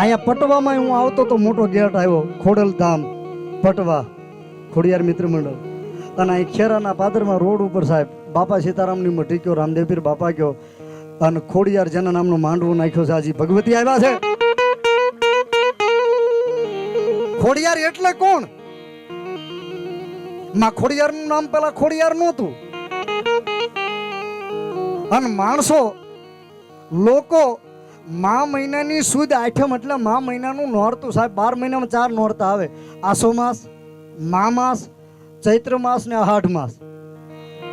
અહીંયા પટવામાં હું આવતો તો મોટો ગેટ આવ્યો ખોડલધામ પટવા, ખોડિયાર મિત્ર મંડળ અને અહીં ખેરાના પાદરમાં રોડ ઉપર સાહેબ, બાપા સીતારામની મઠી કયો રામદેવપીર બાપા કયો અને ખોડિયાર જેના નામનો માંડવો નાખ્યો છે, આજી ભગવતી આવ્યા છે. ખોડિયાર એટલે કોણ? માં ખોડિયારનું નામ પેલા ખોડિયાર નહોતું. અને માણસો, લોકો મા મહિનાની સુદ આઠમ એટલે મા મહિનાનું નોરતું સાહેબ. બાર મહિનામાં ચાર નોરતા આવે. આસો માસ, મા માસ, ચૈત્ર માસ ને આહાઢ માસ.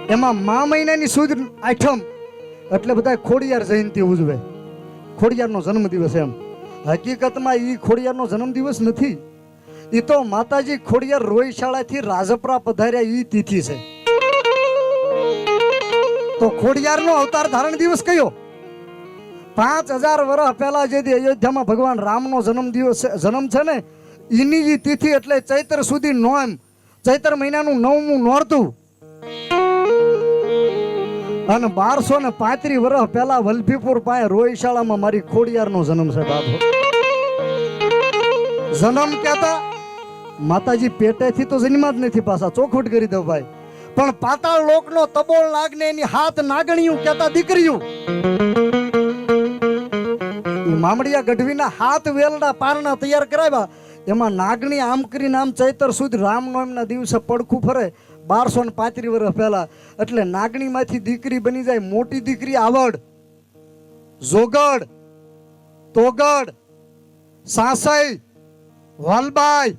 એમાં મા મહિનાની સુદ આઠમ એટલે બધા ખોડિયાર જયંતિ ઉજવે. ખોડિયારનો જન્મદિવસ એમ. હકીકતમાં એ ખોડિયારનો જન્મદિવસ નથી. એ તો માતાજી ખોડિયાર રોહિશાળાથી રાજપરા પધાર્યા એ તિથિ છે. તો ખોડિયારનો અવતાર ધારણ દિવસ કયો? પાંચ હજાર વર્ષ પહેલા જે અયોધ્યામાં ભગવાન રામનો જન્મ દિવસ જન્મ છે ને એની તિથિ એટલે ચૈત્ર સુધી નોમ ચૈત્ર મહિનાનું નવમું નોરતું. અને બારસો ને પાંત્રીસ વર્ષ પહેલા વલભીપુર પાસે રોહિશાળામાં મારી ખોડિયારનો જન્મ છે બાપુ. જન્મ કહેતા, માતાજી પેટેથી તો જન્મા જ નથી પાછા ચોખવટ કરી દો ભાઈ. પણ પાતાળ લોકનો તબોળ નાગને એની હાથ નાગણીયું કહેતા દીકરીયું. મામડિયા ગઢવીના હાથ વેલડા પારણા તૈયાર કરાવ્યા. એમાં નાગણી આમ કરીને આમ ચૈતર સુધી રામનવમીના દિવસે પડખું ફરે. બારસો ને પાંત્રીસ વર્ષ પહેલા. એટલે નાગણીમાંથી દીકરી બની જાય મોટી દીકરી આવડ, જોગડ, તોગડ, સાસઈ, વાલબાઈ,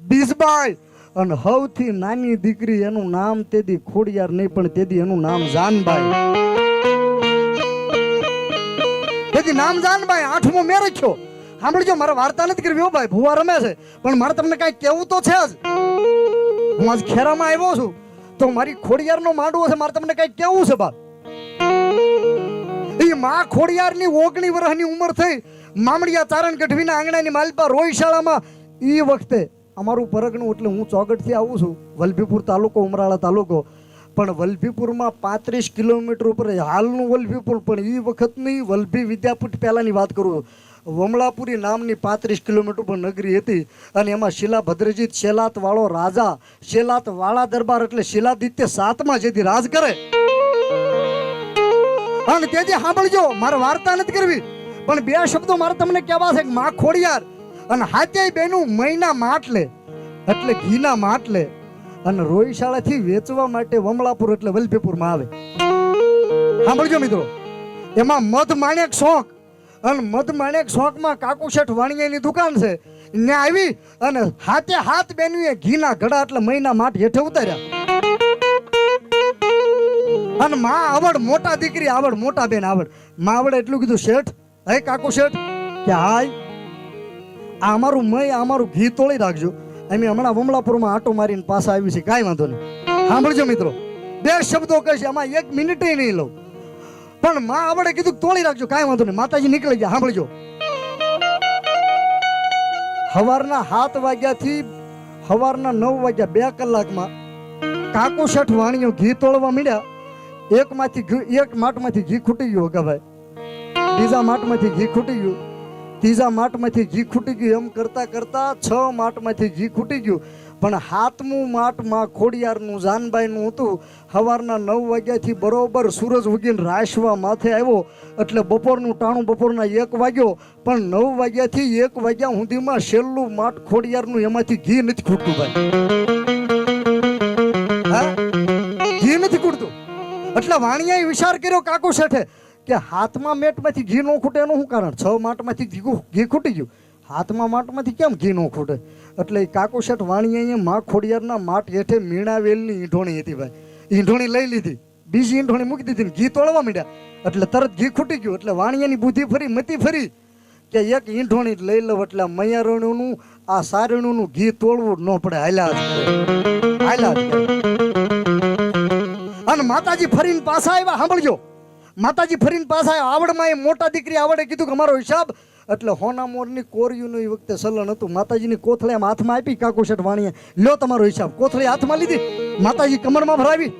બીજબાઈ. અને સૌથી નાની દીકરી એનું નામ તેદી ખોડિયાર નહીં, પણ તેદી એનું નામ જાનબાઈ. તેથી જાન ભાઈ, આઠમો મેં રાખ્યો સાંભળજો, મારે વાર્તા નથી કરવી ભાઈ, ભુવા રમે છે. પણ મારે તમને કાંઈ કેવું તો છે જ. હું આજ ખેરામાં આવ્યો છું, તો મારી ખોડિયારનો માંડવો છે, મારે તમને કાંઈ કેવું છે બાપ? એ મા ખોડિયારની ઓગણી વર્ષની ઉંમર થઈ, મામડિયા ચારણ ગઢવીના આંગણાની માલપા રોયશાળામાં એ વખતે અમારું પરગણું, એટલે હું ચોગટથી આવું છું, વલભીપુર તાલુકો, ઉમરાળા તાલુકો. પણ વલભીપુરમાં પાંત્રીસ કિલોમીટર ઉપર હાલનું વલભીપુર, પણ એ વખતની વલભી વિદ્યાપીઠ પહેલાંની વાત કરું વમળાપુરી નામની પાંત્રીસ કિલોમીટર ઉપર નગરી હતી અને એમાં શિલા ભદ્રજીત શેલાતવાળો રાજા શેલાતવાળા દરબાર એટલે શિલાદિત્ય સાતમાં જેથી રાજ કરે. અને તેથી સાંભળજો, મારે વાર્તા નથી કરવી, પણ બે શબ્દો મારે તમને કહેવા છે માખોડિયાર અને હાથે બેનું મહિના માટલે, એટલે ઘીના માટલે. અને રોયશાળાથી વેચવા માટે વમળાપુર એટલે વલભીપુરમાં આવે. સાંભળજો મિત્રો, એમાં મધ માણેક શોખ અને મધ માણેક શોખમાં કાકુ શેઠ વાણિયાની દુકાન છે. ને આવી અને હાથે હાથ બેનવીએ ઘીના ઘડા એટલે મહિના માઠ હેઠે ઉતાર્યા. અને માં આવડ મોટા દીકરી, આવડ મોટા બેન, આવડ. માં આવડે એટલું કીધું, શેઠ, હે કાકુ શેઠ? કે, હાય, આ અમારું મય અમારું ઘી તોડી રાખજો. અમે હમણાં વમલાપુરમાં આટો મારીને પાછા આવ્યું છે, કાંઈ વાંધો નહીં. સાંભળજો મિત્રો, બે શબ્દો કહીશ એમાં એક મિનિટે નહીં લઉં. પણ માં આવડે કીધું તોડી રાખજો, કાંઈ વાંધો નહીં. માતાજી નીકળી ગયા, સાંભળજો. સવારના સાત વાગ્યાથી સવારના નવ વાગ્યા બે કલાકમાં કાકો શેઠ વાણીઓ ઘી તોડવા માંડ્યા. એકમાંથી એક માટમાંથી ઘી ખૂટી ગયું ભાઈ બીજા માટમાંથી ઘી ખૂટી ગયું. ત્રીજા માટમાંથી ઘી ખૂટી ગયું. એમ કરતા કરતા છ માટમાંથી ઘી ખૂટી ગયું. પણ હાથમું માટમાં ખોડિયારનું જાનબાઈનું હતું. સવારના નવ વાગ્યાથી બરોબર સૂરજ ઉગીને રાશવા માથે આવ્યો. એટલે બપોરનું ટાણું બપોરના એક વાગ્યો. પણ નવ વાગ્યાથી એક વાગ્યા સુધીમાં છેલ્લું માટ ખોડિયારનું એમાંથી ઘી નથી ખૂટતું ભાઈ. ઘી નથી ખૂટતું. એટલે વાણિયાએ વિચાર કર્યો કાકુ શેઠે કે હાથમાં મેટમાંથી ઘી ન ખૂટે એનું શું કારણ? છ માટમાંથી ઘી ખૂટી ગયું. હાથમાં માટમાંથી કેમ ઘી ન ખૂટે? એટલે એ કાકુ શેઠ વાણીએ માં ખોડિયારના માટ હેઠે મીણાવેલની ઈંઢોણી હતી ભાઈ. ઈંઢોણી લઈ લીધી. બીજી ઈંઢોણી મૂકી દીધી ઘી તોડવા માંડ્યા. એટલે તરત ઘી ખૂટી ગયું. એટલે વાણિયાની બુદ્ધિ ફરી, મતી ફરી કે એક ઈંઢોણી લઈ લઉં એટલે મૈયારણ્યનું, આ સારણ્યનું ઘી તોડવું ન પડે. હાલ્યા હાલ્યા અને માતાજી ફરીને પાછા આવ્યા. સાંભળજો. માતાજી ફરીને પાછા આવડમાં એ મોટા દીકરી આવડે કીધું કે અમારો હિસાબ. એટલે હોના મોરની કોરિયું એ વખતે સલન હતું. માતાજીની કોથળી આમ હાથમાં આપી, કાકુ શેઠ વાણીએ, લ્યો તમારો હિસાબ. કોથળી હાથમાં લીધી. માતાજી કમરમાં ભરાવી.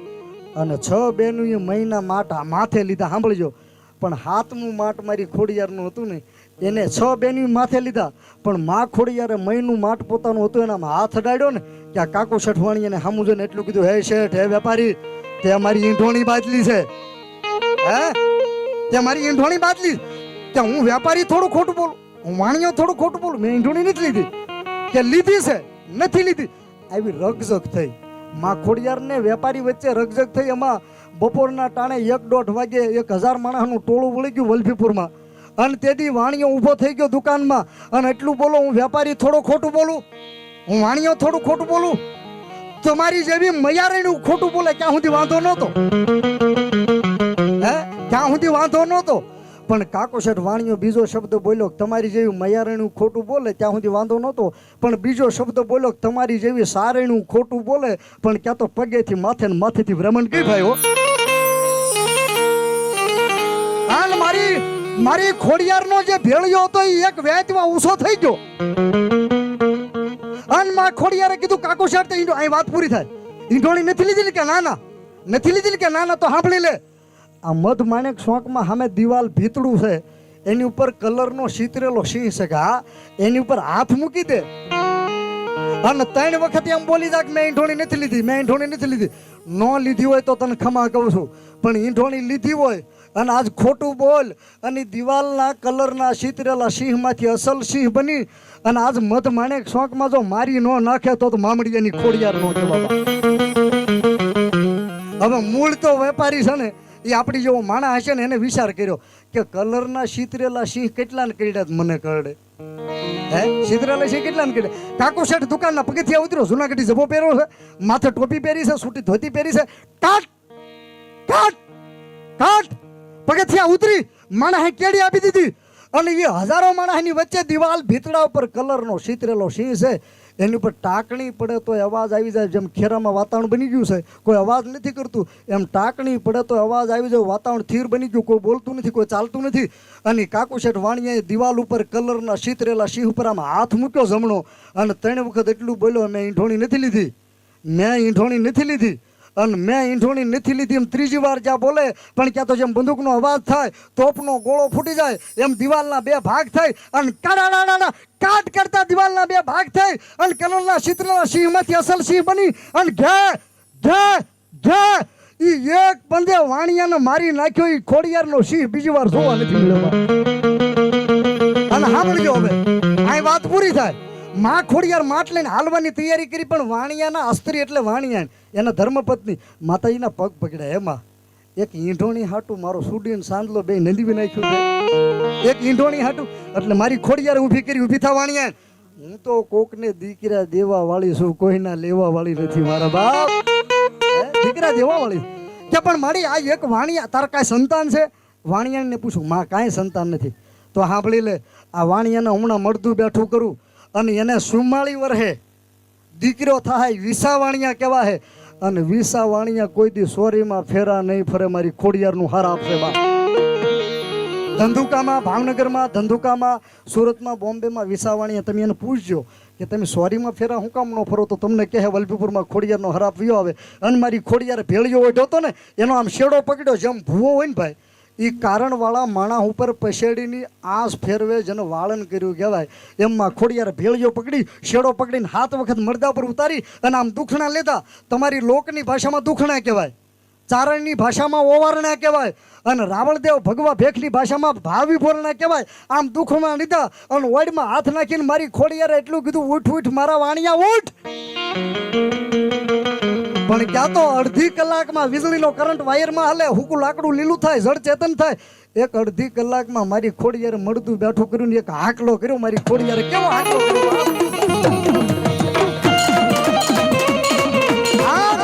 અને છ બેનું એ મહિના માટ માથે લીધા, સાંભળજો. પણ હાથનું માટ મારી ખોડિયારનું હતું ને, એને છ બેની માથે લીધા. પણ માં ખોડિયારે મહીનું માટ પોતાનું હતું એનામાં હાથ અડાડ્યો ને, કે આ કાકો શેઠવાણી એને સામું જોઈને એટલું કીધું, હે શેઠ, હે વેપારી, તે મારી ઈંઢોણી બાજલી છે. હે? તે મારી ઈંઢોણી બાદલી. કે હું વેપારી થોડું ખોટું બોલું. હું વાણિયો થોડું ખોટું બોલું. મેં ઈંઢોણી નથી લીધી. કે લીધી છે, નથી લીધી. આવી રગઝગ થઈ. માં ખોડિયારને વેપારી વચ્ચે રગઝગ થઈ. એમાં બપોરના ટાણે એક દોઢ વાગે એક હજાર માણસનું ટોળું વળી ગયું વલભીપુરમાં. અને તેથી વાણિયો ઊભો થઈ ગયો દુકાનમાં. અને એટલું બોલો, હું વેપારી થોડું ખોટું બોલું. હું વાણિયો થોડું ખોટું બોલું. તમારી જેવી મયારીનું ખોટું બોલે, ક્યાં સુધી વાંધો નહોતો? ક્યાં સુધી વાંધો નહોતો. પણ કાકો શેઠ બીજો શબ્દ બોલ્યો તમારી જેવી મયારણું ખોટું બોલે ત્યાં સુધી વાંધો નહોતો. પણ બીજો શબ્દ બોલ્યો તમારી જેવી સારણું ખોટું બોલે, પણ ક્યાં તો પગેથી માથે ને માથેથી ભ્રમણ કઈ ભાઈ હો. મારી મારી ખોડિયારનો જે ભેળિયો હતો એ એક વેચવા ઊંસો થઈ ગયો. અનમાં ખોડિયારે કીધું, કાકો શેઠ, તો અહીં વાત પૂરી થાય. ઈંડોળી નથી લીધી કે ના ના નથી લીધી કે ના ના તો સાંભળી લે. આ મધ માણેક શોખમાં સામે દિવાલ ભીતળું છે. એની ઉપર કલરનો શીતરેલો સિંહ છે કે હા? એની ઉપર હાથ મૂકી દે. અને ત્રણ વખત એમ બોલી જાય મેં ઈંઢોણી નથી લીધી, મેં ઈંઢોણી નથી લીધી. ન લીધી હોય તો તને ખમા કહું છું. પણ ઈંઢોણી લીધી હોય અને આજ ખોટું બોલ, અને દિવાલના કલરના શીતરેલા સિંહમાંથી અસલ સિંહ બની, અને આજ મધ માણેક શોખમાં જો મારી ન નાખે તો તો મામડી એની ખોડિયાર નો કહેવા હવે મૂળ તો વેપારી છે ને એ આપણી જેવો માણા હશે ને એને વિચાર કર્યો કે કલરના શીતરેલા સિંહ કેટલાને કર્યા કરડ્યા મને કરડે હે? શીતરેલા સિંહ કેટલાને કર્યા? કાકો શેઠ દુકાનના પગથિયા ઉતર્યો. જૂનાગઢી જબો પહેર્યો છે, માથે ટોપી પહેરી છે, સૂટી ધોતી પહેરી છે. કાટ! કાટ! કાટ! પગથિયા ઉતરી, માણસે કેડી આપી દીધી? અને એ હજારો માણસની વચ્ચે દિવાલ ભીતડા ઉપર કલરનો શીતરેલો સિંહ છે. એની ઉપર ટાંકણી પડે તો અવાજ આવી જાય, જેમ ખેરામાં વાતાવરણ બની ગયું છે. કોઈ અવાજ નથી કરતું, એમ ટાંકણી પડે તો અવાજ આવી જાય, વાતાવરણ થીર બની ગયું, કોઈ બોલતું નથી, કોઈ ચાલતું નથી. અને કાકુ શેઠ વાણિયાએ દિવાલ ઉપર કલરના શીતરેલા સિંહ ઉપર આમ હાથ મૂક્યો જમણો. અને ત્રણ વખત એટલું બોલ્યો, મેં ઈંઢોણી નથી લીધી. મેં ઈંઢોણી નથી લીધી. અને મેં ઈંઠોણી નથી લીધી, એમ ત્રીજી વાર જ્યાં બોલે, પણ ક્યાં તો જેમ બંદૂકનો અવાજ થાય, તોપનો ગોળો ફૂટી જાય, એમ દિવાલના બે ભાગ થાય, અને કાડા કાટ કરતા દિવાલના બે ભાગ થાય, અને કલરના ચિત્રના સિંહમાંથી અસલ સિંહ બની, અને ઘે ઘે ઘે એ એક પંદે વાણિયાને મારી નાખ્યો એ ખોડિયારનો સિંહ બીજી વાર જોવા નથી મળ્યો. અને સાંભળજો હવે આ વાત પૂરી થાય. માં ખોડિયાર માટ લઈને હાલવાની તૈયારી કરી, પણ વાણિયાના અસ્ત્રી એટલે વાણિયા એના ધર્મપત્ની માતાજીના પગ પકડ્યા. એમાં એક ઈંઢોણી હાટું મારો સુડીન સાંદલો બે નંદીવી નાખ્યું એક ઈંઢોણી હાટું, એટલે મારી ખોડિયાર ઊભી કરી, ઊભી થા વાણિયા હું તો કોકને દીકરા દેવા વાળી છું, કોઈના લેવા વાળી નથી મારા બાપ. દીકરા દેવા વાળી? કે પણ મારી આ એક વાણિયા, તાર કાંઈ સંતાન છે? વાણિયાને પૂછું, માં, કાંઈ સંતાન નથી. તો સાંભળી લે, આ વાણિયાને હમણાં મળતું બેઠું કરું. અને એને સુમાળી વરહે. દીકરો થાય વિસા વાણિયા કેવા હે અને વિસાવાણિયા કોઈ દી સોરીમાં ફેરા નહીં ફરે, મારી ખોડિયારનું હાર આપશે બા. ધંધુકામાં, ભાવનગરમાં, ધંધુકામાં, સુરતમાં, બોમ્બેમાં વિસાવાણિયા, તમે એને પૂછજો કે તમે સોરીમાં ફેરા હું કામ ન ફરો? તો તમને કહે વલભીપુરમાં ખોડિયારનો હરાપ વ્યો આવે. અને મારી ખોડિયાર ભેળિયો ઓઢ્યો હતો ને, એનો આમ શેડો પકડ્યો જેમ ભૂવો હોય ને ભાઈ એ કારણવાળા માણા ઉપર પછેડીની આંસ ફેરવે જેને વાળન કર્યું કહેવાય. એમાં ખોડિયાર ભેળિયો પકડી, શેડો પકડીને હાથ વખત મરદા પર ઉતારી અને આમ દુખણા લેતા. તમારી લોકની ભાષામાં દુખણા કહેવાય. ચારણની ભાષામાં ઓવારણા કહેવાય. અને રાવણદેવ ભગવા ભેખની ભાષામાં ભાવી કહેવાય. આમ દુઃખમાં લીધા અને ઓડમાં હાથ નાખીને મારી ખોડિયારે એટલું કીધું, ઉઠ ઉઠ, મારા વાણિયા, ઉઠ. પણ ક્યાં તો અડધી કલાકમાં વીજળીનો કરંટ વાયરમાં હાલે, હુકું લાકડું લીલું થાય જળ ચેતન થાય. એક અડધી કલાકમાં મારી ખોડિયારે મળતું બેઠું કર્યું ને એક હાકલો કર્યો, મારી ખોડિયારે કેવો હાકલો કર્યો?